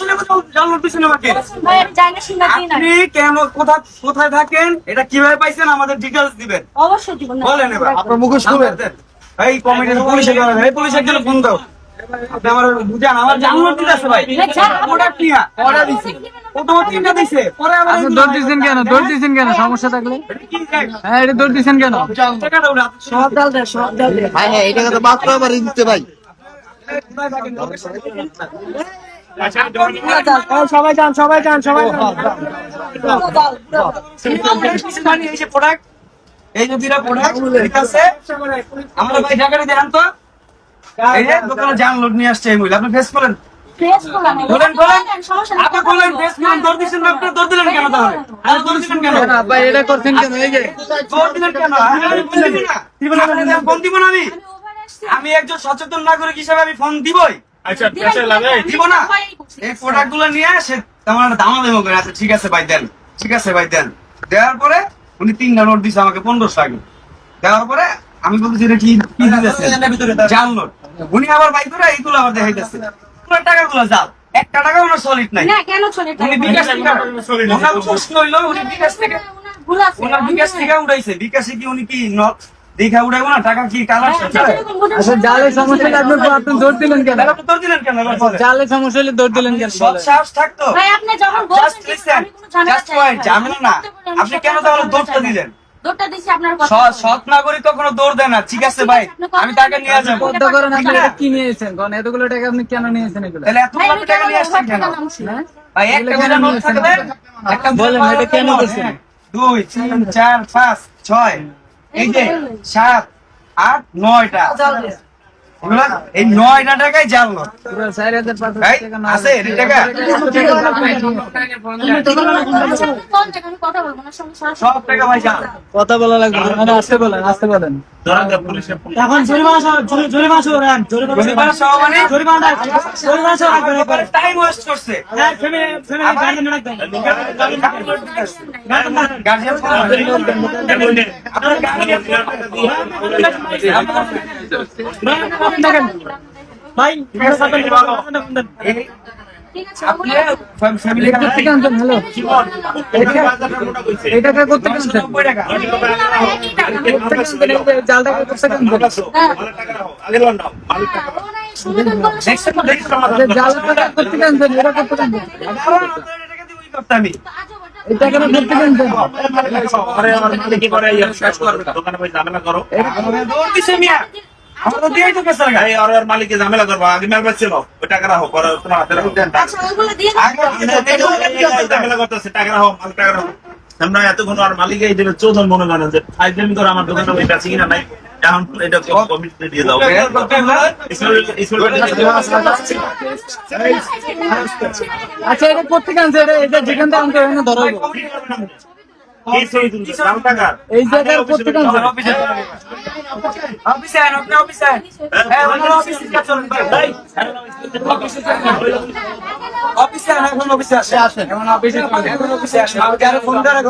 শুনে জানলার পিছনে আমাকে। আপনি কেন কোথায় কোথায় থাকেন? এটা কীভাবে পাইছেন? আমাদের ডিটেলস দিবেন। অবশ্যই দিব বলেন এবার। আপনার মুখোশ খুলেন এই কমিটি পুলিশে এই জন্য ফোন দাও। আপনি আমার বুঝান আমার জানলার দিতে আছে ভাই। প্রোডাক্ট নিয়া অর্ডার দিছি। ও তোমার তিনটা দিছে। পরে আবার আচ্ছা দৌড় কেন? দৌড় দিচ্ছেন কেন? সমস্যা থাকলে? হ্যাঁ এটা দৌড় কেন? সব ডাল দে সব ডাল দে। ভাই হ্যাঁ তো মাত্র আবার দিতে ভাই। কোথায় থাকেন? সবাই যান সবাই যান সবাই এই যে প্রোডাক্ট আছে আমরা ভাই ঢাকারে দেখান তো এই যে দোকানে লোড নিয়ে আসছে এই মহিলা আপনি ফেস করেন আমি একজন সচেতন নাগরিক হিসেবে আমি ফোন দিবই। আচ্ছা প্রেসার লাগে? দিব না। এই প্রোডাক্টগুলো নিয়ে সে আমার দামা দেবো করে আচ্ছা ঠিক আছে ভাই দেন। ঠিক আছে ভাই দেন। দেওয়ার পরে উনি তিনটা নোট দিছে আমাকে পনেরোশো টাকা দেওয়ার পরে আমি বলছি এটা কি কি দিতেছে জাল নোট। উনি আবার বাই করে এইগুলো আবার দেখাইতেছে। পুরো টাকাগুলো জাল একটা টাকা ওনার সলিড নাই। না কেন চলে উনি বিকাশ থেকে ওনার প্রশ্ন হইল উনি বিকাশ থেকে ভুল ওনার বিকাশ থেকে উঠাইছে। বিকাশে কি উনি কি দেখা উঠাইবো না টাকা কি কালার আচ্ছা জালের সমস্যা আপনি আপনি দৌড় দিলেন কেন? আপনি দিলেন কেন? জালের সমস্যা হলে দৌড় দিলেন কেন? সৎ সাহস থাকতো। ভাই আপনি যখন জাস্ট লিসেন না আপনি কেন তাহলে দৌড়টা দিলেন? দৌড়টা দিছি আপনার কথা সৎ সৎ নাগরিক কখনো দৌড় দেয় না। ঠিক আছে ভাই। আমি তাকে নিয়ে যাব বদ্ধ করেন আপনি এটা কি নিয়েছেন? এতগুলো টাকা আপনি কেন নিয়েছেন এগুলো? তাহলে এত ভাই কত আমি টাকা নিয়ে আসছেন কেন ওভার হ্যাঁ? ভাই একটা করে নোট থাকলে একটা বলেন, এটা কেন করছেন? দুই তিন চার পাঁচ ছয়। এই যে সাত আট নয়টা। এই নয়টা টাকায় না আছে এই টাকা? কোন টাকা আমি কথা বলব না সঙ্গে সরাসরি। সব টাকা ভাই কথা বলা লাগবে মানে আসতে বলেন আসতে বলেন। এখন জরিমানা সহ- জরিমানা সহ রাখেন, জরিমানা সহ মানে? জরিমানা জরিমানা সহ রাখবেন একবারে। টাইম ওয়েস্ট করছে। হ্যাঁ, family- family guardian রাখবেন। গার্জিয়ান আপনার ভাই, এটা সাথে দেন। ঠিক আছে আপনি ওগুলো- ফ্যামিলি এটা করতে হ্যাঁ। আমি এটা। এই করতে কানছেন আরে আমার মালিক কি করে শেষ করবে। দোকানে ভাই ঝামেলা করো দৌড় দিছে মিয়া আমরা তো দিয়েই তো পেছার গায়ে আর ওর মালিককে ঝামেলা করব আগে মেল পাচ্ছিল। ওই টাকা রাখো পরে তোমার হাতে রাখো। আচ্ছা। আগে ঝামেলা করতেছে টাকা রাখো মালিক টাকা রাখো। আমরা এতক্ষণ আর মালিক এই দিলে চোদন মনে করেন যে ফাইজলামি করে আমার দোকানে ওই বেচি কিনা নাই। এখন এটা কমিটি দিয়ে দাও ইসমাইল ইসমাইল আচ্ছা এটা করতে কানছে এটা এটা যেখান থেকে আমাকে এখানে ধরা। হইবো। এই সেই তুমি দাম টাকা এই জায়গার করতে কানছে অফিসে আইন আপনি অফিসে আইন হ্যাঁ আমার অফিসে কাজ চলুন ভাই। অফিসে এখন অফিসে আসেন। এখন অফিসে এখন ফোন করে